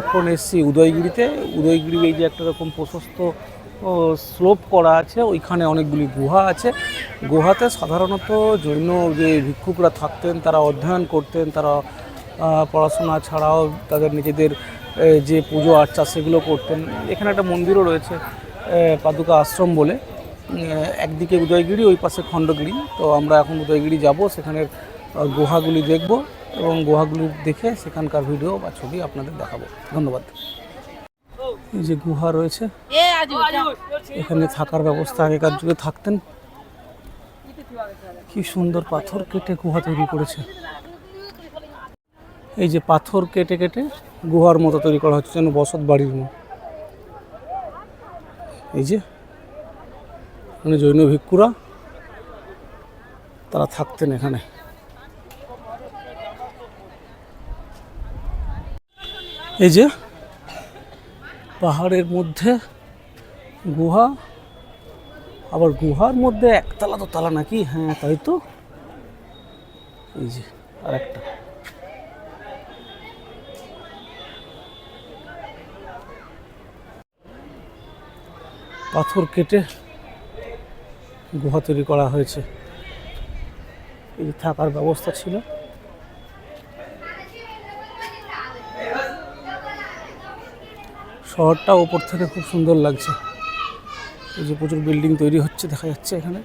এখন এসছি উদয়গিরিতে। উদয়গিরি এই যে একটা রকম প্রশস্ত স্লোপ করা আছে, ওইখানে অনেকগুলি গুহা আছে। গুহাতে সাধারণত জৈন যে ভিক্ষুকরা থাকতেন, তারা অধ্যয়ন করতেন, তারা পড়াশোনা ছাড়াও তাদের নিজেদের যে পুজো আর্চা সেগুলো করতেন। এখানে একটা মন্দিরও রয়েছে পাদুকা আশ্রম বলে। একদিকে উদয়গিরি, ওই পাশে খণ্ডগিরি। তো আমরা এখন উদয়গিরি যাব, সেখানের গুহাগুলি দেখব। এবং গুহাগুলি দেখে সেখানকার ভিডিও বা ছবি আপনাদের দেখাবো। ধন্যবাদ। এই যে গুহা রয়েছে এখানে থাকার ব্যবস্থা আগেকার যুগে থাকতেন। কি সুন্দর পাথর কেটে গুহা তৈরি করেছে। এই যে পাথর কেটে কেটে গুহার মতো তৈরি করা হচ্ছে যেন বসত বাড়ির মতো। এই যে মানে জৈন ভিক্ষুরা তারা থাকতেন এখানে। এই যে পাহাড়ের মধ্যে গুহা, আবার গুহার মধ্যে একতলা তো তালা নাকি? হ্যাঁ তাই তো। এই যে আর একটা পাথর কেটে গুহা তৈরি করা হয়েছে। এই থাকার ব্যবস্থা ছিল। শহরটা ওপর থেকে খুব সুন্দর লাগছে। এই যে প্রচুর বিল্ডিং তৈরি হচ্ছে, দেখা যাচ্ছে এখানে।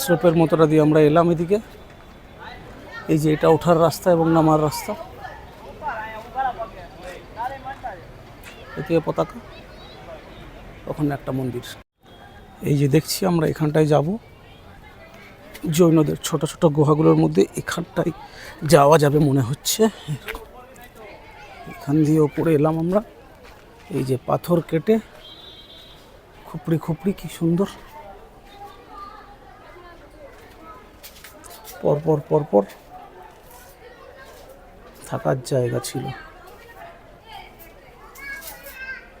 স্রোপের মতোটা দিয়ে আমরা এলাম এদিকে। এই যে এটা ওঠার রাস্তা এবং নামার রাস্তা। এদিকে পতাকা, ওখানে একটা মন্দির। এই যে দেখছি আমরা এখানটায় যাব। জৈনদের ছোট ছোট গুহাগুলোর মধ্যে এখানটায় যাওয়া যাবে মনে হচ্ছে। এখান দিয়ে ওপরে এলাম আমরা। এই যে পাথর কেটে খুপড়ি খুপড়ি, কি সুন্দর। পরপর পরপর থাকার জায়গা ছিল।